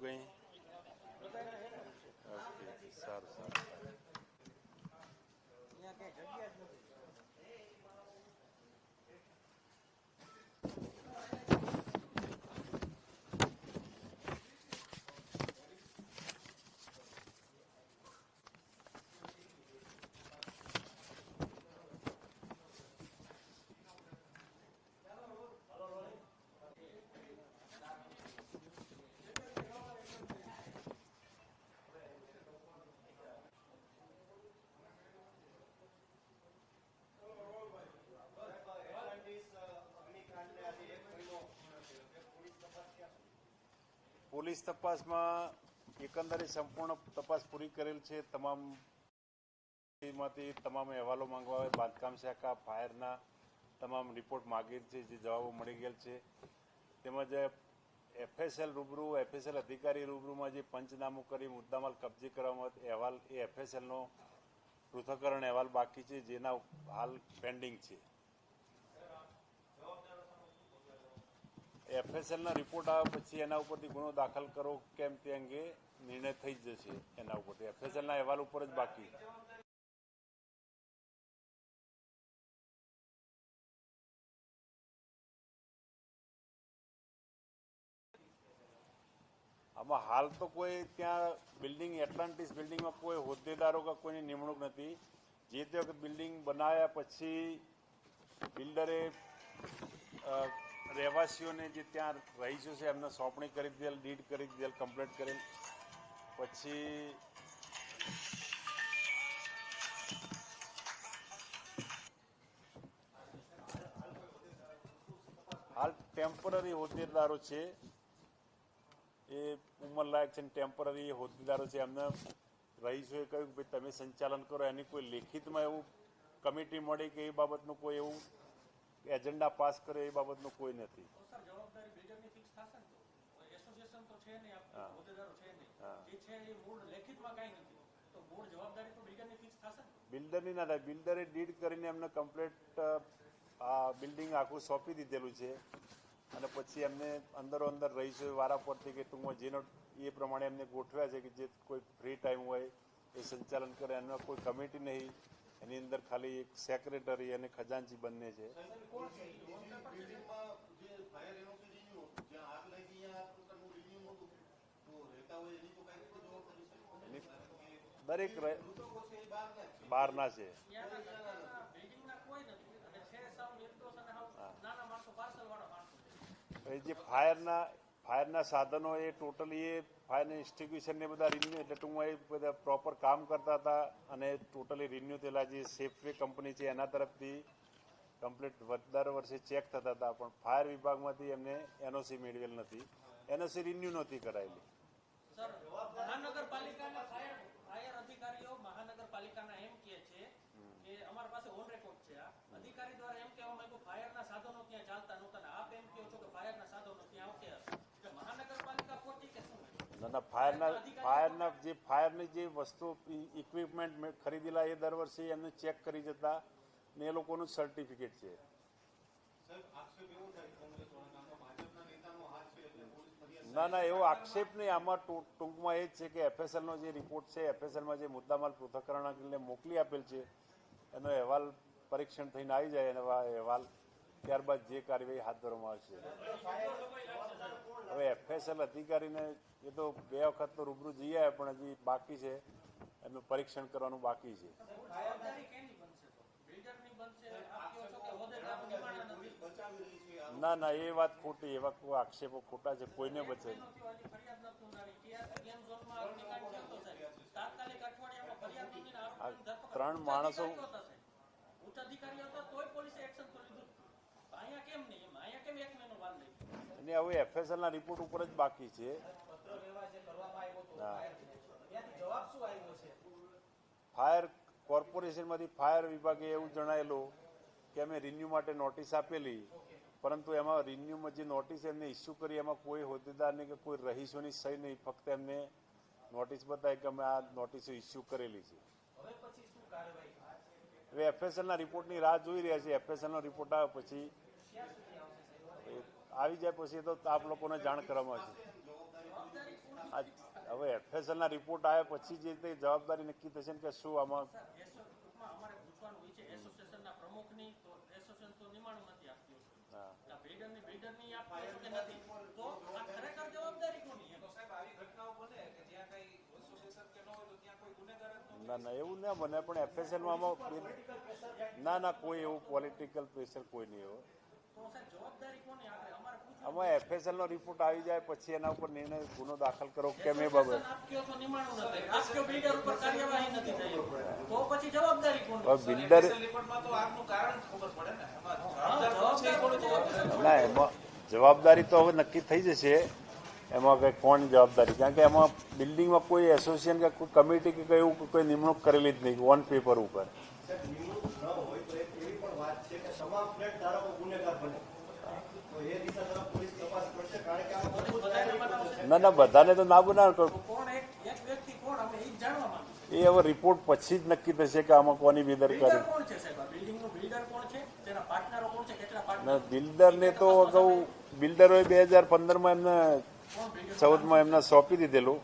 güey. Police તપાસમાં એકંદરે સંપૂર્ણ તપાસ પૂરી કરેલ છે. તમામમાંથી તમામ અહેવાલો માંગવા આવે, બાંધકામ શાખા, ફાયરના તમામ રિપોર્ટ માગેલ છે, જે જવાબો મળી ગયેલ છે. તેમજ એફએસએલ રૂબરૂ, એફએસએલ અધિકારી રૂબરૂમાં જે પંચનામું કરી મુદ્દામાલ કબજે કરવામાં અહેવાલ, એ એફએસએલનો પૃથ્થકરણ અહેવાલ બાકી છે, જેના હાલ પેન્ડિંગ છે. એફએસએલના રિપોર્ટ આવે પછી એના ઉપરથી ગુનો દાખલ કરો કેમ તે અંગે નિર્ણય થઈ જશે એના ઉપરથી. એફએસએલના અહેવાલ ઉપર જ બાકી. આમાં હાલ તો કોઈ ત્યાં બિલ્ડિંગ, એટલાન્ટિસ બિલ્ડિંગમાં કોઈ હોદ્દેદારો કે કોઈની નિમણૂક નથી. જે તે વખત બિલ્ડિંગ બનાવ્યા પછી બિલ્ડરે રહેવાસીઓને જે ત્યાં રહીશો છે, એમને સોંપણી કરી દીધેલ, ડીડ કરી દીધેલ, કમ્પ્લીટ કરેલ. પછી હાલ ટેમ્પરરી હોદ્દેદારો છે. એ ઉંમરલાયક છે ટેમ્પરરી હોદ્દેદારો છે, એમને રહીશોએ કહ્યું કે ભાઈ તમે સંચાલન કરો. એની કોઈ લેખિતમાં એવું કમિટી મળે કે એ બાબતનું કોઈ એવું એજન્ડા પાસ કરે એ બાબતનું કોઈ નથી. ને બિલ્ડરની ના થાય. બિલ્ડરે ડીડ કરીને એમને કમ્પ્લેટ આ બિલ્ડિંગ આખું સોંપી દીધેલું છે. અને પછી એમને અંદરો અંદર રહીશો વારા પરથી કે ટૂંકમાં જેનો એ પ્રમાણે એમને ગોઠવ્યા છે કે જે કોઈ ફ્રી ટાઈમ હોય એ સંચાલન કરે. એમાં કોઈ કમિટી નહીં. એની અંદર ખાલી એક સેક્રેટરી અને ખજાનચી બંને છે. દરેક બહારના છે. જે ફાયરના ફાયરના સાધનો એ ટોટલી એ ફાયર ઇન્સ્ટિટ્યુશનને બધા રિન્યુ એટલે ટૂંકમાં એ બધા પ્રોપર કામ કરતા હતા અને ટોટલી રિન્યુ થયેલા જે સેફવે કંપની છે એના તરફથી કમ્પ્લીટ દર વર્ષે ચેક થતા હતા પણ ફાયર વિભાગમાંથી એમને એનઓસી મેળવેલ નથી. એનઓસી રિન્યુ નહોતી કરાયેલી. મહાનગરપાલિકાના ફાયર ફાયર અધિકારીઓ મહાનગરપાલિકાના એમ કહે છે કે અમારી પાસે ઓન રેકોર્ડ છે અધિકારી દ્વારા એમ કહેવામાં આવ્યું ફાયરના સાધનો ક્યાં ચાલતા નહોતા ને આપ એમ કહો છો કે ફાયરના સાધનો ત્યાં આવતા એટલે મહાનગરપાલિકા ખોટી કે શું ના ના ફાયરના ફાયરના જે ફાયરની જે વસ્તુ ઇક્વિપમેન્ટ મેં ખરીદેલા એ દર વર્ષે એમને ચેક કરી જતા ને એ લોકોનું સર્ટિફિકેટ છે. ના ના એવો આક્ષેપ નહીં. આમાં ટૂંકમાં એ જ છે કે એફએસએલનો જે રિપોર્ટ છે એફએસએલમાં જે મુદ્દામાલ પૃથ્થકરણને મોકલી આપેલ છે એનો અહેવાલ પરીક્ષણ થઈને આવી જાય એનો અહેવાલ ત્યારબાદ જે કાર્યવાહી હાથ ધરવામાં આવશે. હવે એફએસએલ અધિકારીને એ તો બે વખત તો રૂબરૂ જઈ આવ્યા, પણ હજી બાકી છે. એનું પરીક્ષણ કરવાનું બાકી છે. ના ના, એ વાત ખોટી, એવા કોઈ આક્ષેપો ખોટા છે, કોઈને બચે ત્રણ માણસો-. ઉચ્ચ અધિકારી અને હવે એફએસએલના રિપોર્ટ ઉપર જ બાકી છે. ફાયર કોર્પોરેશનમાંથી ફાયર વિભાગે એવું જણાયેલું કે અમે રિન્યુ માટે નોટિસ આપેલી પરંતુ એમાં રિન્યુમાં જે નોટિસ એમને ઇસ્યુ કરી એમાં કોઈ હોદ્દેદારની કે કોઈ રહીશોની સહી નહીં ફક્ત એમને નોટિસ બતાવી કે અમે આ નોટિસો ઇસ્યુ કરેલી છે. હવે એફએસએલના રિપોર્ટની રાહ જોઈ રહ્યા છે એફએસએલનો રિપોર્ટ આવે પછી આવી જાય પછી તો આપ લોકોને જાણ કરવામાં આ હવે એફએસએલના રિપોર્ટ આવ્યા પછી જે તે જવાબદારી નક્કી થશે ને કે શું આમાં છે ન ન, એવું ના બને, પણ એફએસએલમાં ના ના, કોઈ એવું પોલિટિકલ પ્રેશર કોઈ નહીં હોય. તો સાહેબ જવાબદારી કોની આખરે અમારે પૂછવાનું આમાં એફએસએલનો રિપોર્ટ આવી જાય પછી એના ઉપર નિર્ણય ગુનો દાખલ કરો કેમ એ બાબત. બિલ્ડર ઉપર કાર્યવાહી નથી થઈ. તો પછી જવાબદારી કોની? હવે બિલ્ડર રિપોર્ટમાં તો આગનું કારણ ખબર પડે ને. એમાં જવાબદાર તો હવે નક્કી થઈ જશે. એમાં કંઈ કોણ જવાબદારી? કારણ કે એમાં બિલ્ડિંગમાં કોઈ એસોસિએશન કે કોઈ કમિટી કે કોઈ નિમણૂક કરેલી જ નહીં ઓન પેપર ઉપર. વાત છે કે તમામ ફ્લેટ ધારકો ગુનેગાર બને. ના ના બધાને તો ના બનાવે તો કોણ એક એક વ્યક્તિ કોણ? અમે એ હવે રિપોર્ટ પછી જ નક્કી થશે કે આમાં કોની બેદરકારી. બિલ્ડર કોણ છે સાહેબ? આ બિલ્ડિંગનું બિલ્ડર કોણ છે? તેના પાર્ટનરો કોણ છે? કેટલા પાર્ટનર ના બિલ્ડરને તો અગાઉ બિલ્ડરોએ બે હજાર પંદરમાં એમને ચૌદમાં એમને સોંપી દીધેલું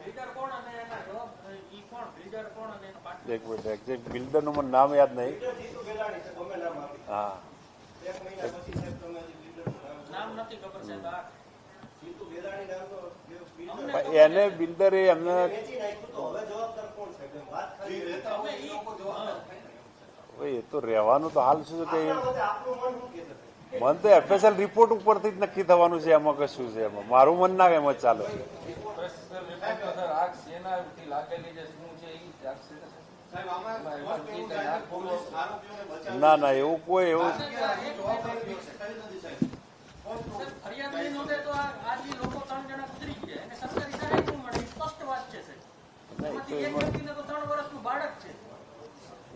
બિલ્ડર કોણ અને એના જવાબ ઈ કોણ બિલ્ડર કોણ અને એના પાર્ટનર એક મિનિટ એક્ઝેક્ટ બિલ્ડરનું મને નામ યાદ નહીં. હા. એને બિલ્ડરે એમને એ તો રહેવાનું તો હાલ શું છે કે મન તો? એફએસએલ રિપોર્ટ ઉપરથી જ નક્કી થવાનું છે એમાં કશું છે એમાં. મારું મન ના એમ જ ચાલે છે. ને? ના ના એવું કોઈ એવું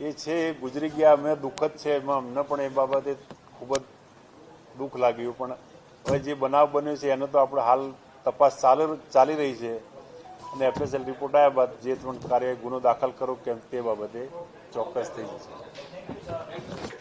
એ છે એ ગુજરી ગયા અમે દુઃખદ છે. એમાં અમને પણ એ બાબતે ખૂબ જ દુઃખ લાગ્યું. પણ હવે જે બનાવ બન્યો છે એનો તો આપણે હાલ તપાસ ચાલુ ચાલી રહી છે. અને એફએસએલ રિપોર્ટ આવ્યા બાદ જે પણ કાર્ય ગુનો દાખલ કરો કેમ તે બાબતે ચોક્કસ થઈ જશે.